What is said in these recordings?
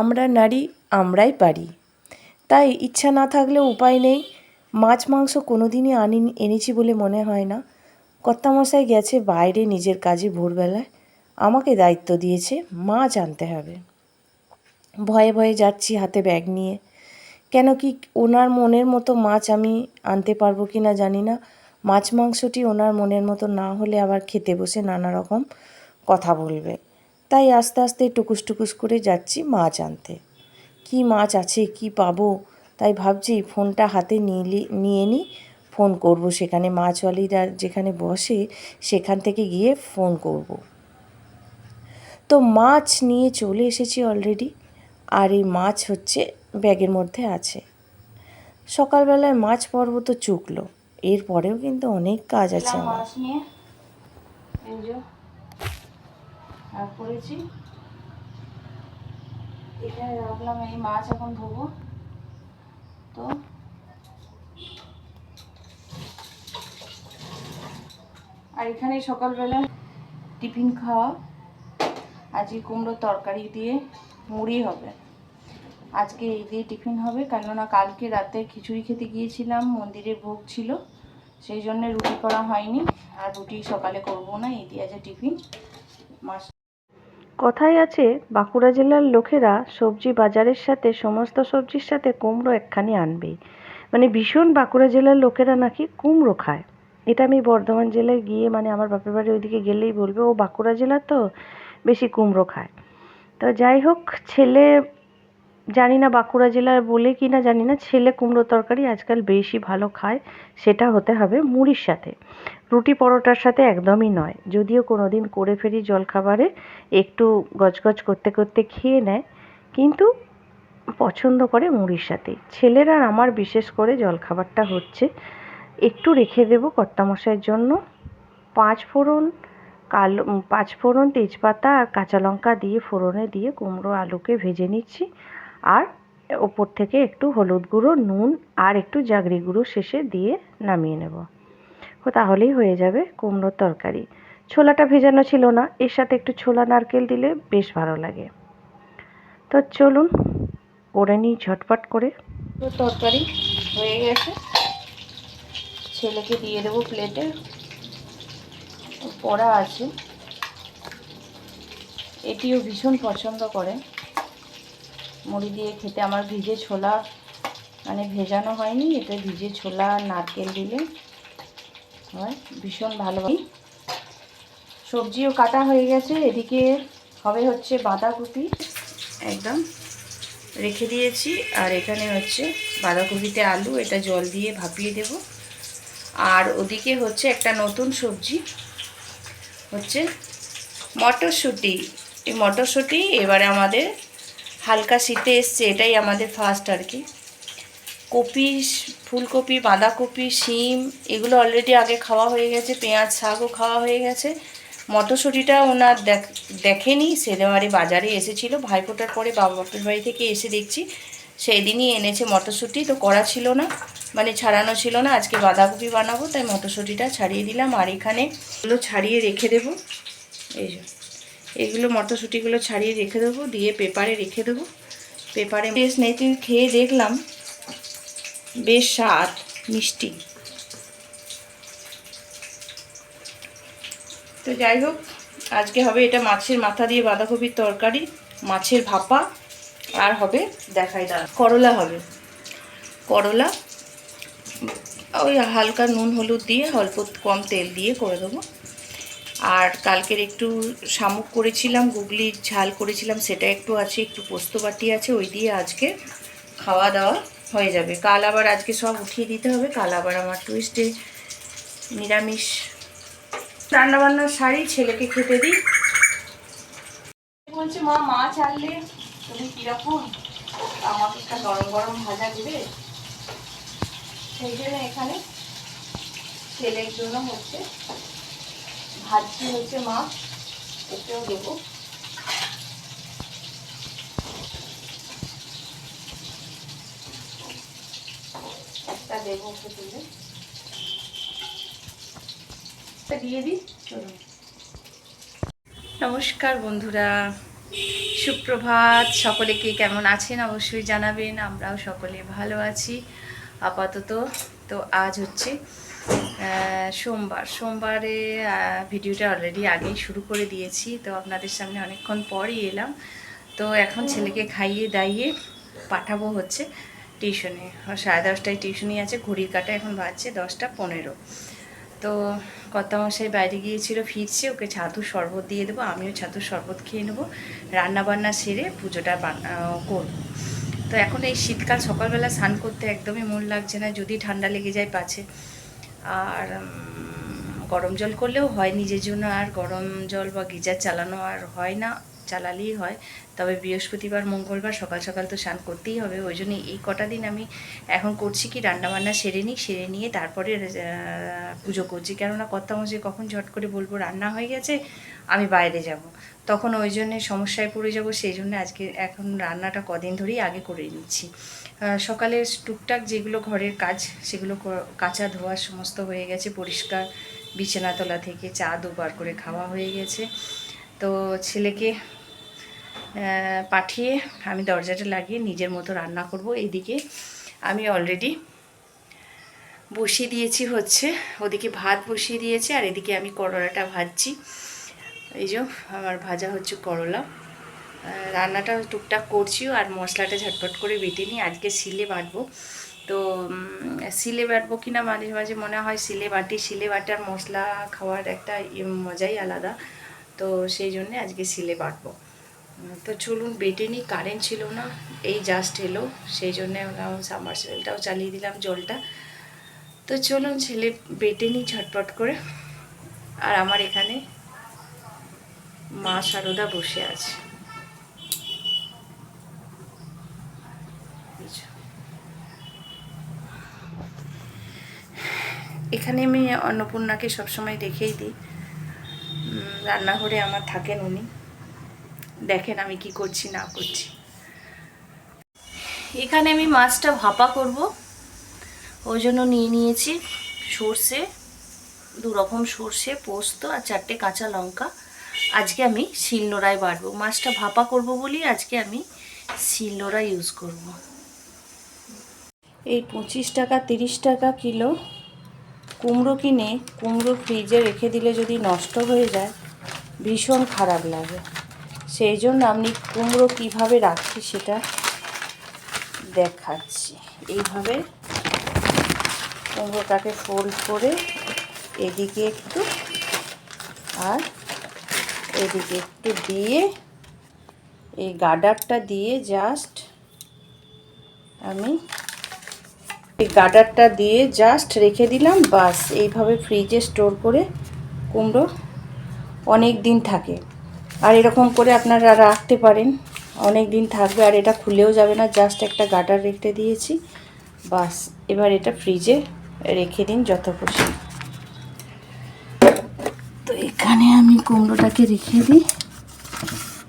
আমরা নারী, আমরাই পারি। তাই ইচ্ছা না থাকলেও উপায় নেই। মাছ, মাংস কোনো দিনই আনি, এনেছি বলে মনে হয় না। কর্তামশাই গেছে বাইরে নিজের কাজে ভোরবেলায়। আমাকে দায়িত্ব দিয়েছে, মাছ আনতে হবে। ভয়ে ভয়ে যাচ্ছি হাতে ব্যাগ নিয়ে। কেন কি ওনার মনের মতো মাছ আমি আনতে পারব কি না জানি না। মাছ, মাংসটি ওনার মনের মতো না হলে আবার খেতে বসে নানা রকম কথা বলবে। তাই আস্তে আস্তে টুকুস টুকুস করে যাচ্ছি মাছ আনতে। কি মাছ আছে কি পাবো? তাই ভাবছি ফোনটা হাতে নিয়ে নিয়ে নিই ফোন করব সেখানে। মাছওয়ালিরা যেখানে বসে সেখান থেকে গিয়ে ফোন করব। তো মাছ নিয়ে চলে এসেছি অলরেডি আর এই মাছ হচ্ছে ব্যাগের মধ্যে আছে। সকালবেলায় মাছ পর্ব তো চুকলো এরপরেও কিন্তু অনেক কাজ আছে আমার মাছ নিয়ে এই যে আর করেছি। এখানে রাখলাম, এই মাছ এখন ধোবো। তো আর এখানে সকালবেলা টিফিন খাওয়া, আজকে কুমড়োর তরকারি দিয়ে মুড়ি হবে। আজকে এই দিয়ে টিফিন হবে, কেননা কালকে রাতে খিচুড়ি খেতে গিয়েছিলাম মন্দিরে ভোগ ছিল, সেই জন্য রুটি করা হয়নি। আর রুটি সকালে করব না, এই দিয়ে আছে টিফিন। মাস কথায় আছে, বাঁকুড়া জেলার লোকেরা সবজি বাজারের সাথে, সমস্ত সবজির সাথে কুমড়ো একখানি আনবেই। মানে ভীষণ বাঁকুড়া জেলার লোকেরা নাকি কুমড়ো খায়। এটা আমি বর্ধমান জেলায় গিয়ে মানে আমার বাপের বাড়ি ওইদিকে গেলেই বলবে, ও বাঁকুড়া জেলা তো বেশি কুমড়ো খায়। তো যাই হোক, ছেলে জানি না বাঁকুড়া জেলার বলে কি না জানি না, ছেলে কুমড়ো তরকারি আজকাল বেশি ভালো খায়, সেটা হতে হবে মুড়ির সাথে। রুটি পরোটার সাথে একদমই নয়। যদিও কোনো দিন করে ফেরি জলখাবারে, একটু গজগজ করতে করতে খেয়ে নেয়, কিন্তু পছন্দ করে মুড়ির সাথে। ছেলেরা আমার বিশেষ করে জলখাবারটা হচ্ছে, একটু রেখে দেবো কর্তামশাইয়ের জন্য। পাঁচ ফোড়ন কালো, পাঁচ ফোড়ন তেজপাতা আর কাঁচা লঙ্কা দিয়ে, ফোড়নে দিয়ে কুমড়ো আলুকে ভেজে নিচ্ছি। আর ওপর থেকে একটু হলুদ গুঁড়ো, নুন আর একটু জাগরি গুঁড়ো শেষে দিয়ে নামিয়ে নেব। তাহলেই হয়ে যাবে কুমড়োর তরকারি। ছোলাটা ভেজানো ছিল না, এর সাথে একটু ছোলা নারকেল দিলে বেশ ভালো লাগে। তো চলুন করে নিই ঝটপট করে। তরকারি হয়ে গেছে। ছেলেকে দিয়ে দেবো প্লেটে। পড়া আছে। এটিও ভীষণ পছন্দ করে। মুড়ি দিয়ে খেতে আমার ভিজে ছোলা মানে ভেজানো হয়নি, এতে ভিজে ছোলা, নারকেল দিলে। হয় ভীষণ ভালো। হয় সবজিও কাটা হয়ে গেছে, এদিকে হবে হচ্ছে বাঁধাকপি। একদম রেখে দিয়েছি, আর এখানে হচ্ছে বাঁধাকপিতে আলু, এটা জল দিয়ে ভাপিয়ে দেব। আর ওদিকে হচ্ছে একটা নতুন সবজি, হচ্ছে মটরশুঁটি। এই মটরশুঁটি এবারে আমাদের হালকা শীতে এসছে, এটাই আমাদের ফার্স্ট আর কি। কপি, ফুলকপি, বাঁধাকপি, শিম, এগুলো অলরেডি আগে খাওয়া হয়ে গেছে, পেঁয়াজ শাকও খাওয়া হয়ে গেছে। মটরশুঁটিটা ওনার দেখ, দেখেনি সেদেবারে বাজারে এসেছিল, ভাইফোঁটার পরে বাবা বাপের বাড়ি থেকে এসে দেখছি সেই দিনই এনেছে মটরশুঁটি, তো করা ছিল না মানে ছাড়ানো ছিল না, আজকে বাঁধাকপি বানাবো, তাই মটরশুঁটিটা ছাড়িয়ে দিলাম, আর এখানে এগুলো ছাড়িয়ে রেখে দেবো। এই এগুলো মটরশুঁটিগুলো ছাড়িয়ে রেখে দেবো, দিয়ে পেপারে রেখে দেবো। পেপারে বেশ নেই খেয়ে দেখলাম বেশ স্বাদ, মিষ্টি। তো যাই হোক, আজকে হবে এটা মাছের মাথা দিয়ে বাঁধাকপির তরকারি, মাছের ভাপা, আর হবে দেখাই দা করলা হবে। করলা, ওই হালকা নুন হলুদ দিয়ে অল্প কম তেল দিয়ে করে দেবো। আর কালকের একটু শামুক করেছিলাম গুগলির ঝাল করেছিলাম, সেটা একটু আছে, একটু পোস্ত বাটি আছে, ওই দিয়ে আজকে খাওয়া দাওয়া হয়ে যাবে। কাল আবার আজকে সব উঠিয়ে দিতে হবে, কাল আবার আমার টুইস্টে নিরামিষ রান্নাবান্নার শাড়ি ছেলেকে খেতে দিই। বলছে, মা, মাছ আনলে তুমি কীরকম? আমাকে একটা গরম গরম ভাজা দেবে? সেই জন্য এখানে ছেলের জন্য হচ্ছে ভাজছি হচ্ছে মাছ এতেও দেবো। একটা দেবো ওকে তুলে। দিয়ে দিই চলুন নমস্কার বন্ধুরা, সুপ্রভাত। সকলে কে কেমন আছেন অবশ্যই জানাবেন, আমরাও সকলে ভালো আছি, আপাতত। তো আজ হচ্ছে সোমবার। সোমবারে ভিডিওটা অলরেডি আগেই শুরু করে দিয়েছি, তো আপনাদের সামনে অনেকক্ষণ পরই এলাম। তো এখন ছেলেকে খাইয়ে দাইয়ে পাঠাবো হচ্ছে টিউশনে। সাড়ে দশটায় টিউশনই আছে, ঘড়ির কাটা এখন বাজছে দশটা পনেরো। তো কর্তামশাই বাইরে গিয়েছিল, ফিরছে, ওকে ছাতুর শরবত দিয়ে দেবো, আমিও ছাতুর শরবত খেয়ে নেব। রান্না বান্না সেরে পুজোটা করব। তো এখন এই শীতকাল সকালবেলা স্নান করতে একদমই মন লাগছে না, যদি ঠান্ডা লেগে যায় পাছে। আর গরম জল করলেও হয়, নিজের জন্য আর গরম জল বা গিজার চালানো আর হয় না, চালালেই হয়। তবে বৃহস্পতিবার, মঙ্গলবার সকাল সকাল তো স্নান করতেই হবে, ওই জন্য এই কটা দিন আমি এখন করছি কি, রান্নাবান্না সেরে নিই সেরে নিয়ে তারপরে পুজো করছি। কেননা কর্তা মশাই কখন ঝট করে বলব, রান্না হয়ে গেছে, আমি বাইরে যাব। তখন ওই জন্যে সমস্যায় পড়ে যাব, সেই জন্য আজকে এখন রান্নাটা কদিন ধরেই আগে করে নিচ্ছি। আহ, সকালে টুকটাক যেগুলো ঘরের কাজ সেগুলো কাচা ধোয়া সমস্ত হয়ে গেছে পরিষ্কার বিছানাতলা থেকে চা দুবার করে খাওয়া হয়ে গেছে। তো ছেলেকে পাঠিয়ে আমি দরজাটা লাগিয়ে নিজের মতো রান্না করব। এদিকে আমি অলরেডি বসিয়ে দিয়েছি হচ্ছে ওদিকে ভাত বসিয়ে দিয়েছে আর এদিকে আমি করলাটা ভাজছি। এই যে আমার ভাজা হচ্ছে করলা। রান্নাটা টুকটাক করছিও আর মশলাটা ঝটপট করে বেটে নিই আজকে শিলে বাটবো। তো শিলে বাটবো কিনা মাঝে মাঝে মনে হয় শিলে বাটি, শিলে বাটার মশলা খাওয়ার একটা ইয়ে মজাই আলাদা। তো সেই জন্যে আজকে শিলে বাটবো। তো চলুন বেটে নিই, কারেন্ট ছিল না, এই জাস্ট এলো। সেই জন্যে সাবমার্সিবলটাও চালিয়ে দিলাম জলটা। তো চলুন ছেলে বেটে নিই ঝটপট করে। আর আমার এখানে মা সারদা বসে আছে এই যে। এখানে আমি অন্নপূর্ণাকে সবসময় রেখেই দিই। রান্নাঘরে আমার থাকেন উনি। দেখেন আমি কি করছি, না করছি। এখানে আমি মাছটা ভাপা করব। ওই জন্য নিয়ে নিয়েছি সর্ষে দু রকম সর্ষে, পোস্ত আর চারটে কাঁচা লঙ্কা। আজকে আমি শিলনোড়ায় বাটবো মাছটা ভাপা করব বলি আজকে আমি শিলনোড়া ইউজ করব। এই পঁচিশ টাকা, তিরিশ টাকা কিলো কুমড়ো কিনে কুমড়ো ফ্রিজে রেখে দিলে যদি নষ্ট হয়ে যায়, ভীষণ খারাপ লাগে। সেই জন্য আমি কুমড়ো কীভাবে রাখছি সেটা দেখাচ্ছি। এইভাবে কুমড়োটাকে ফোল্ড করে এদিকে একটু আর এদিকে একটু দিয়ে এই গার্ডারটা দিয়ে জাস্ট আমি এই গার্ডারটা দিয়ে জাস্ট রেখে দিলাম, বাস। এইভাবে ফ্রিজে স্টোর করে কুমড়ো অনেক দিন থাকে। আর এরকম করে আপনারা রাখতে পারেন। অনেক দিন থাকবে আর এটা খুলেও যাবে না জাস্ট একটা গার্ডার রেখে দিয়েছি। বাস, এবার এটা ফ্রিজে রেখে দিন যত খুশি তো এখানে আমি কুমড়োটাকে রেখে দিই।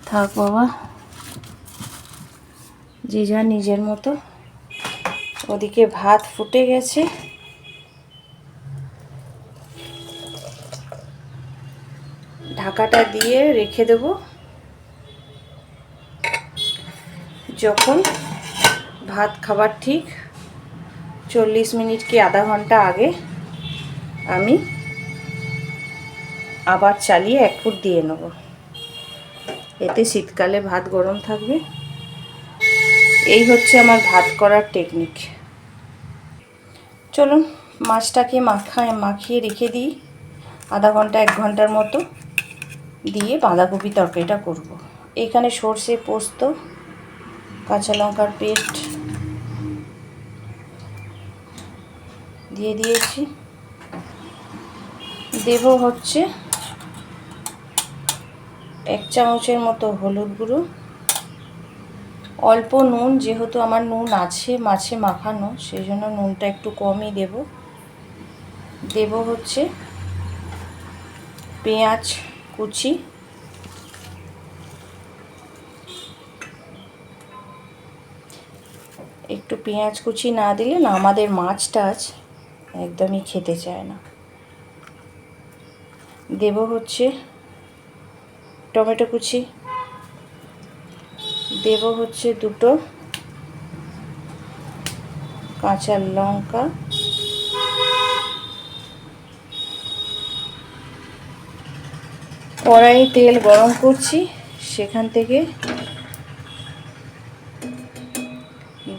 থাক বাবা, যে যা নিজের মতো। ওদিকে ভাত ফুটে গেছে। ঢাকাটা দিয়ে রেখে দেব। যখন ভাত খাবার ঠিক চল্লিশ মিনিট কি আধা ঘণ্টা আগে আমি আবার চালিয়ে এক ফুট দিয়ে নেব। এতে শীতকালে ভাত গরম থাকবে। এই হচ্ছে আমার ভাত করার টেকনিক চলুন মাছটাকে মাখায় মাখিয়ে রেখে দিই। আধা ঘণ্টা, এক ঘণ্টার মতো দিয়ে বাঁধাকপি তরকারিটা করব। এখানে সর্ষে পোস্ত, কাঁচা লঙ্কার পেস্ট দিয়ে দিয়েছি। দেব হচ্ছে এক চামচের মতো হলুদ গুঁড়ো। অল্প নুন, যেহেতু আমার নুন আছে, মাছে মাখানো, সেই জন্য নুনটা একটু কমই দেব। দেব হচ্ছে পেঁয়াজ কুচি। একটু পেঁয়াজ কুচি না দিলে না, আমাদের মাছ টাছ একদমই খেতে চায় না। দেব হচ্ছে টমেটো কুচি। দেব হচ্ছে দুটো। কাঁচা লঙ্কা। কড়াই তেল গরম করছি, সেখান থেকে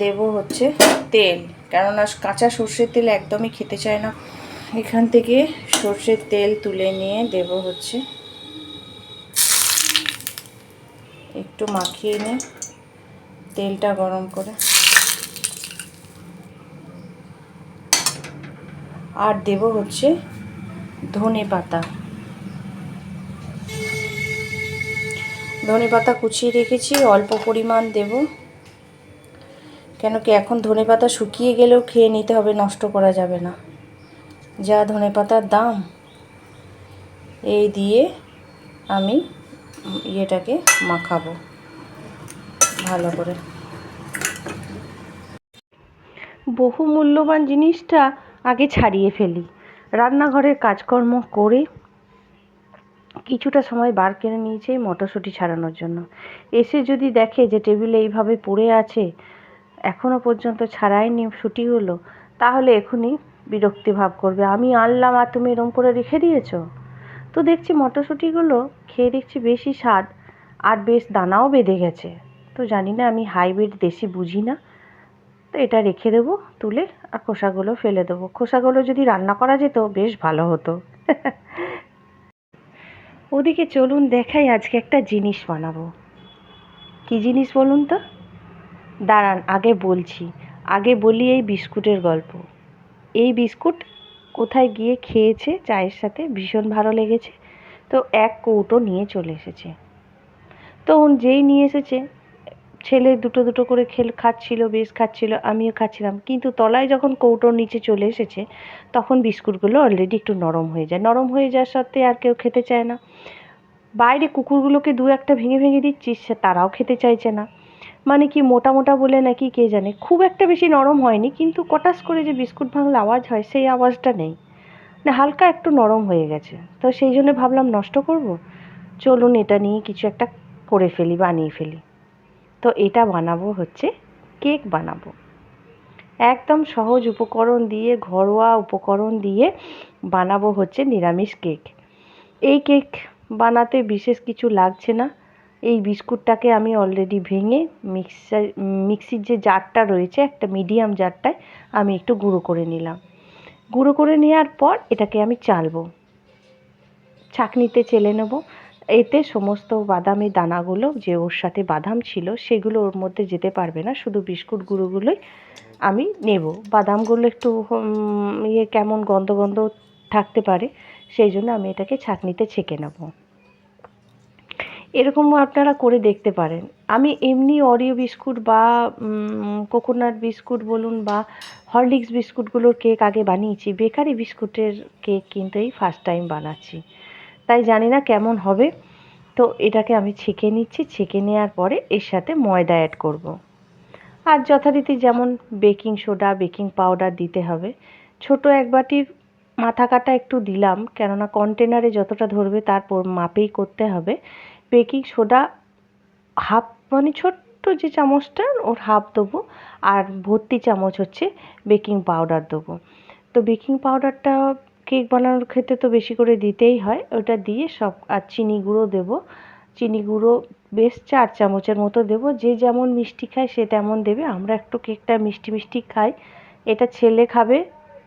দেব হচ্ছে তেল। কেননা কাঁচা সর্ষের তেল একদমই খেতে চায় না। এখান থেকে সর্ষের তেল তুলে নিয়ে দেব হচ্ছে একটু মাখিয়ে নিয়ে তেলটা গরম করে। আর দেব হচ্ছে ধনে পাতা। ধনে পাতা কুচিয়ে রেখেছি, অল্প পরিমাণ দেব। কেন কি এখন ধনে পাতা শুকিয়ে গেলেও খেয়ে নিতে হবে, নষ্ট করা যাবে না। যা ধনে পাতার দাম, এই দিয়ে আমি ইয়েটাকে মাখাবো ভালো করে। বহু মূল্যবান জিনিসটা আগে ছাড়িয়ে ফেলি। রান্নাঘরের কাজকর্ম করে কিছুটা সময় বার করে নিয়েছে মটরশুঁটি ছাড়ানোর জন্য। এসে যদি দেখে যে টেবিলে এইভাবে পড়ে আছে এখনও পর্যন্ত ছাড়াইনি শুটিগুলো, তাহলে এখনই বিরক্তি ভাব করবে। আমি আনলাম আর তুমি এরম করে রেখে দিয়েছ? তো দেখছি মটরশুঁটিগুলো খেয়ে দেখছি বেশি স্বাদ আর বেশ দানাও বেঁধে গেছে। তো জানি না আমি হাইব্রিড দেশি বুঝি না। তো এটা রেখে দেবো, তুলে আর খোসাগুলো ফেলে দেবো। খোসাগুলো যদি রান্না করা যেত বেশ ভালো হতো। ওদিকে চলুন দেখাই আজকে একটা জিনিস বানাবো। কি জিনিস বলুন তো? দাঁড়ান, আগে বলছি। আগে বলি এই বিস্কুটের গল্প। এই বিস্কুট কোথায় গিয়ে খেয়েছে চায়ের সাথে? ভীষণ ভালো লেগেছে। তো এক কৌটো নিয়ে চলে এসেছে। তো যেই নিয়ে এসেছে, ছেলে দুটো দুটো করে খেল, খাচ্ছিল, বেশ খাচ্ছিল, আমিও খাচ্ছিলাম। কিন্তু তলায় যখন কৌটোর নিচে চলে এসেছে, তখন বিস্কুটগুলো অলরেডি একটু নরম হয়ে যায়। নরম হয়ে যাওয়ার সত্ত্বে আর কেউ খেতে চায় না। বাইরে কুকুরগুলোকে দু একটা ভেঙে ভেঙে দিচ্ছি সে তারাও খেতে চাইছে না। মানে কি মোটা মোটা বলে নাকি কে জানে? খুব একটা বেশি নরম হয়নি, কিন্তু কটাস করে যে বিস্কুট ভাঙলে আওয়াজ হয়, সেই আওয়াজটা নেই। না, হালকা একটু নরম হয়ে গেছে। তো সেই জন্য ভাবলাম নষ্ট করব? চলুন এটা নিয়ে কিছু একটা করে ফেলি, বানিয়ে ফেলি। তো এটা বানাবো হচ্ছে, কেক বানাবো। একদম সহজ উপকরণ দিয়ে, ঘরোয়া উপকরণ দিয়ে বানাবো হচ্ছে নিরামিষ কেক। এই কেক বানাতে বিশেষ কিছু লাগছে না। এই বিস্কুটটাকে আমি অলরেডি ভেঙে মিক্সার মিক্সির যে জারটা রয়েছে, একটা মিডিয়াম জারটায় আমি একটু গুঁড়ো করে নিলাম। গুঁড়ো করে নেওয়ার পর এটাকে আমি চালবো। ছাঁকনিতে চেলে নেব। এতে সমস্ত বাদামের দানাগুলো যে ওর সাথে বাদাম ছিল, সেগুলো ওর মধ্যে যেতে পারবে না। শুধু বিস্কুট গুঁড়োগুলোই আমি নেব। বাদামগুলো একটু ইয়ে কেমন গন্ধ গন্ধ থাকতে পারে, সেই জন্য আমি এটাকে ছাঁকনিতে ছেঁকে নেব। এরকমও আপনারা করে দেখতে পারেন। আমি এমনি অরিও বিস্কুট বা কোকোনাট বিস্কুট বলুন বা হরলিক্স বিস্কুটগুলোর কেক আগে বানিয়েছি। বেকারি বিস্কুটের কেক কিন্তু এই ফার্স্ট টাইম বানাচ্ছি। তাই জানি না কেমন হবে। তো এটাকে আমি ছেঁকে নিচ্ছি। ছেঁকে নেওয়ার পরে এর সাথে ময়দা অ্যাড করব। আর যথারীতি যেমন বেকিং সোডা বেকিং পাউডার দিতে হবে। ছোট এক বাটির মাথা কাটা একটু দিলাম। কেননা কন্টেনারে যতটা ধরবে তার মাপেই করতে হবে। বেকিং সোডা হাফ মানে ছোট্ট যে চামচটা, ওর হাফ দেবো। আর ভর্তি চামচ হচ্ছে বেকিং পাউডার দেবো। তো বেকিং পাউডারটা কেক বানানোর ক্ষেত্রে তো বেশি করে দিতেই হয়। ওটা দিয়ে সব, আর চিনি গুঁড়ো দেবো। চিনি গুঁড়ো বেশ চার চামচের মতো দেবো। যে যেমন মিষ্টি খায় সে তেমন দেবে। আমরা একটু কেকটা মিষ্টি মিষ্টি খাই। এটা ছেলে খাবে,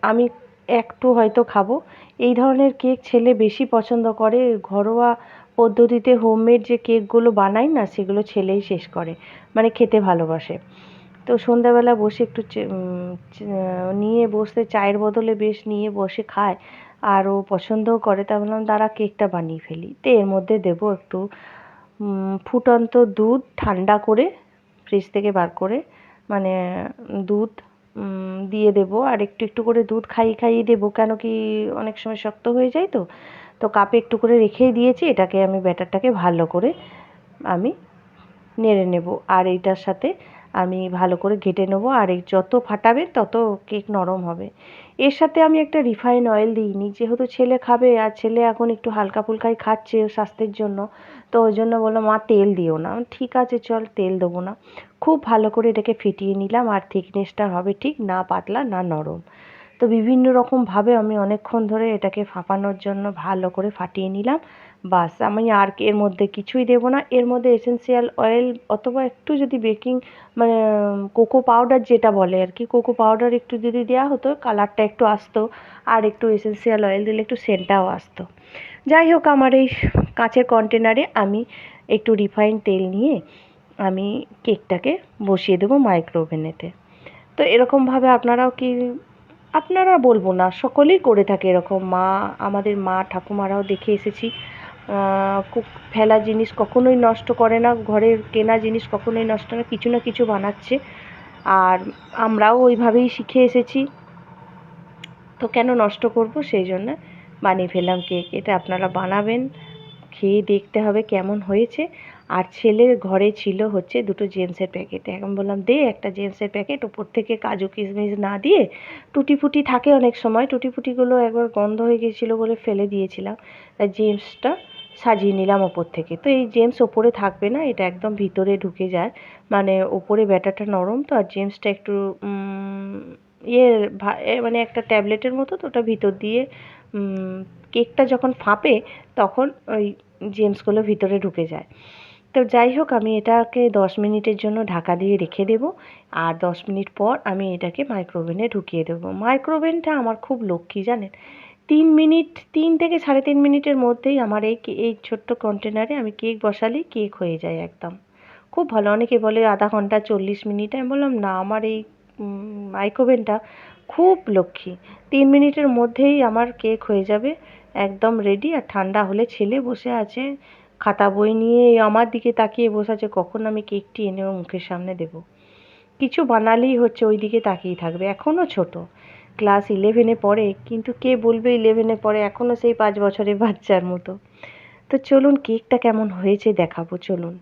আমি একটু হয়তো খাব। এই ধরনের কেক ছেলে বেশি পছন্দ করে। ঘরোয়া পদ্ধতিতে হোমমেড যে কেকগুলো বানাই না, সেগুলো ছেলেই শেষ করে মানে খেতে ভালোবাসে। তো সন্ধ্যাবেলা বসে একটু নিয়ে বসতে চায়ের বদলে বেশ নিয়ে বসে খায়, আর ও পছন্দও করে, তা বললাম, দাঁড়া কেকটা বানিয়ে ফেলি। তো এর মধ্যে দেবো একটু ফুটন্ত দুধ ঠান্ডা করে ফ্রিজ থেকে বার করে মানে দুধ দিয়ে দেবো। আর একটু একটু করে দুধ খাইয়ে খাইয়ে দেবো, কেন কি অনেক সময় শক্ত হয়ে যায় তো। তো কাপে একটু করে রেখেই দিয়েছি, এটাকে আমি ব্যাটারটাকে ভালো করে আমি নেড়ে নেব। আর এইটার সাথে আমি ভালো করে ঘেটে নেব, আর এই যত ফাটাবে তত কেক নরম হবে। এর সাথে আমি একটা রিফাইন অয়েল দিইনি, যেহেতু ছেলে খাবে আর ছেলে এখন একটু হালকা ফুলকাই খাচ্ছে স্বাস্থ্যের জন্য, তো ওই জন্য বললাম মা, তেল দিও না। ঠিক আছে, চল, তেল দেবো না। খুব ভালো করে এটাকে ফিটিয়ে নিলাম, আর থিকনেসটা হবে ঠিক না পাতলা না নরম। তো বিভিন্ন রকমভাবে আমি অনেকক্ষণ ধরে এটাকে ফাঁপানোর জন্য ভালো করে ফাটিয়ে নিলাম। বাস, আমি আর এর মধ্যে কিছুই দেবো না। এর মধ্যে এসেন্সিয়াল অয়েল অথবা একটু যদি বেকিং মানে কোকো পাউডার যেটা বলে আর কি কোকো পাউডার একটু যদি দেওয়া হতো কালারটা একটু আসতো আর একটু এসেন্সিয়াল অয়েল দিলে একটু সেন্টটাও আসতো। যাই হোক, আমার এই কাঁচের কন্টেনারে আমি একটু রিফাইন তেল নিয়ে আমি কেকটাকে বসিয়ে দেবো মাইক্রো ওভেনেতে তো এরকমভাবে আপনারাও কি আপনারা বলব না, সকলেই করে থাকে এরকম। মা, আমাদের মা, ঠাকুমারাও দেখে এসেছি। ফেলা জিনিস কখনোই নষ্ট করে না ঘরের কেনা জিনিস কখনোই নষ্ট না, কিছু না কিছু বানাচ্ছে। আর আমরাও ওইভাবেই শিখে এসেছি। তো কেন নষ্ট করব? সেই জন্য বানিয়ে ফেললাম কেক। এটা আপনারা বানাবেন। খেয়ে দেখতে হবে কেমন হয়েছে। আর ছেলের ঘরে ছিল হচ্ছে দুটো জেমসের প্যাকেট। এখন বললাম, দে একটা জেমসের প্যাকেট, ওপর থেকে কাজু কিশমিশ না দিয়ে টুটি ফুটি থাকে অনেক সময়। টুটি ফুটিগুলো একবার গন্ধ হয়ে গিয়েছিল বলে ফেলে দিয়েছিলাম। তাই জেমসটা সাজিয়ে নিলাম ওপর থেকে। তো এই জেমস ওপরে থাকবে না, এটা একদম ভিতরে ঢুকে যায়। মানে ওপরে ব্যাটারটা নরম, তো আর জেমসটা একটু ইয়ে মানে একটা ট্যাবলেটের মতো, তো ওটা ভিতর দিয়ে কেকটা যখন ফাঁপে, তখন ওই জেমসগুলো ভিতরে ঢুকে যায়। তো যাই হোক, আমি এটাকে দশ মিনিটের জন্য ঢাকা দিয়ে রেখে দেবো। আর দশ মিনিট পর আমি এটাকে মাইক্রোওভেনে ঢুকিয়ে দেবো। মাইক্রোওভেনটা আমার খুব লক্ষ্মী, জানেন? তিন মিনিট, তিন থেকে সাড়ে তিন মিনিটের মধ্যেই আমার এই এই ছোট্ট কন্টেনারে আমি কেক বসালেই কেক হয়ে যায় একদম। খুব ভালো। অনেকে বলে আধা ঘণ্টা চল্লিশ মিনিট। আমি বললাম, না, আমার এই মাইক্রোওভেনটা খুব লক্ষ্মী। তিন মিনিটের মধ্যেই আমার কেক হয়ে যাবে। একদম রেডি আর ঠান্ডা হলে ছেলে বসে আছে। খাতা বই নিয়ে আমার দিকে তাকিয়ে বসে আছে। কখন আমি কেকটি এনে মুখের সামনে দেব? কিছু বানালেই হচ্ছে ওই দিকে তাকিয়ে থাকবে। এখনও ছোট। ক্লাস ইলেভেনে পড়ে। কিন্তু কে বলবে ইলেভেনে পড়ে? এখনও সেই পাঁচ বছরের বাচ্চার মতো। তো চলুন, কেকটা কেমন হয়েছে দেখাবো। চলুন।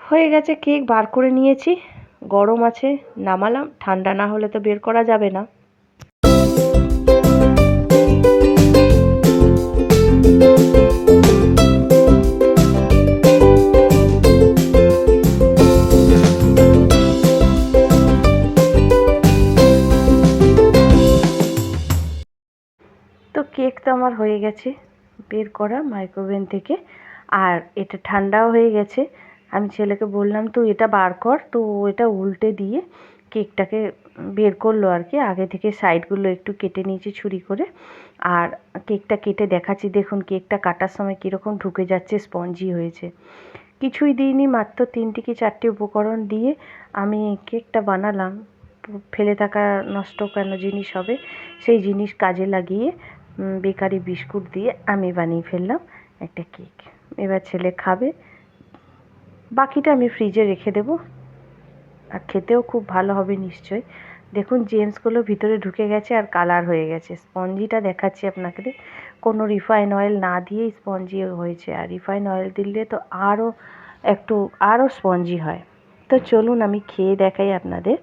হয়ে গেছে, কেক বার করে নিয়েছি। গরম আছে, নামালাম, ঠান্ডা না হলে তো বের করা যাবে না। তো কেক তো আমার হয়ে গেছে, বের করা মাইক্রোওভেন থেকে। আর এটা ঠান্ডাও হয়ে গেছে আমি ছেলেকে বললাম, তুই এটা বার কর। তো এটা উল্টে দিয়ে কেকটাকে বের করল আর কি। আগে থেকে সাইডগুলো একটু কেটে নিয়েছি ছুরি করে। আর কেকটা কেটে দেখাচ্ছি। দেখুন, কেকটা কাটার সময় কীরকম ঢুকে যাচ্ছে, স্পঞ্জি হয়েছে। কিছুই দিইনি, মাত্র তিনটি কি চারটি উপকরণ দিয়ে আমি কেকটা বানালাম। ফেলে থাকা নষ্ট কেন জিনিস হবে, সেই জিনিস কাজে লাগিয়ে বেকারি বিস্কুট দিয়ে আমি বানিয়ে ফেললাম একটা কেক। এবার ছেলে খাবে। বাকিটা আমি ফ্রিজে রেখে দেবো। আর খেতেও খুব ভালো হবে নিশ্চয়ই। দেখুন জেমসগুলো ভিতরে ঢুকে গেছে আর কালার হয়ে গেছে। স্পঞ্জিটা দেখাচ্ছি আপনাকে। কোনো রিফাইন অয়েল না দিয়েই স্পঞ্জি হয়েছে। আর রিফাইন অয়েল দিলে তো আরও একটু আরও স্পঞ্জি হয়। তো চলুন, আমি খেয়ে দেখাই আপনাদের।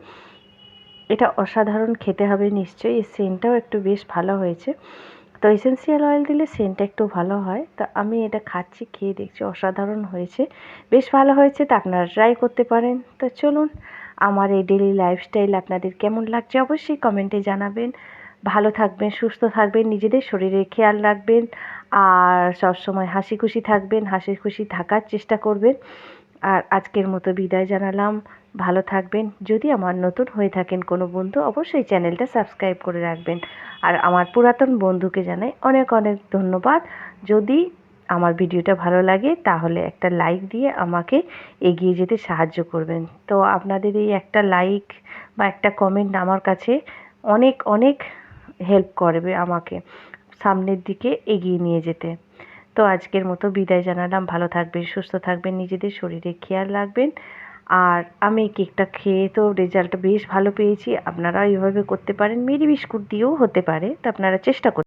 এটা অসাধারণ খেতে হবে নিশ্চয়ই। এর সেন্টটাও একটু বেশ ভালো হয়েছে। তো এসেন্সিয়াল অয়েল দিলে সেন্টটা একটু ভালো হয়। তো আমি এটা খাচ্ছি, খেয়ে দেখছি, অসাধারণ হয়েছে। বেশ ভালো হয়েছে, তো আপনারা ট্রাই করতে পারেন। তো চলুন, আমার এই ডেলি লাইফস্টাইল আপনাদের কেমন লাগছে অবশ্যই কমেন্টে জানাবেন। ভালো থাকবেন, সুস্থ থাকবেন, নিজেদের শরীরের খেয়াল রাখবেন। আর সবসময় হাসি খুশি থাকবেন হাসি খুশি থাকার চেষ্টা করবেন। আর আজকের মতো বিদায় জানালাম। ভালো থাকবেন। যদি আমার নতুন হয়ে থাকেন কোনো বন্ধু, অবশ্যই চ্যানেলটা সাবস্ক্রাইব করে রাখবেন। আর আমার পুরাতন বন্ধুকে জানাই অনেক অনেক ধন্যবাদ। যদি আমার ভিডিওটা ভালো লাগে, তাহলে একটা লাইক দিয়ে আমাকে এগিয়ে যেতে সাহায্য করবেন। তো আপনাদের এই একটা লাইক বা একটা কমেন্ট আমার কাছে অনেক অনেক হেল্প করবে আমাকে সামনের দিকে এগিয়ে নিয়ে যেতে। তো আজকের মতো বিদায় জানালাম। ভালো থাকবেন, সুস্থ থাকবেন, নিজেদের শরীরে খেয়াল রাখবেন। আর আমি কেকটা খেয়ে তো রেজাল্ট বেশ ভালো পেয়েছি। আপনারা এইভাবে করতে পারেন। মেরি বিস্কুট দিয়েও হতে পারে। তো আপনারা চেষ্টা করুন।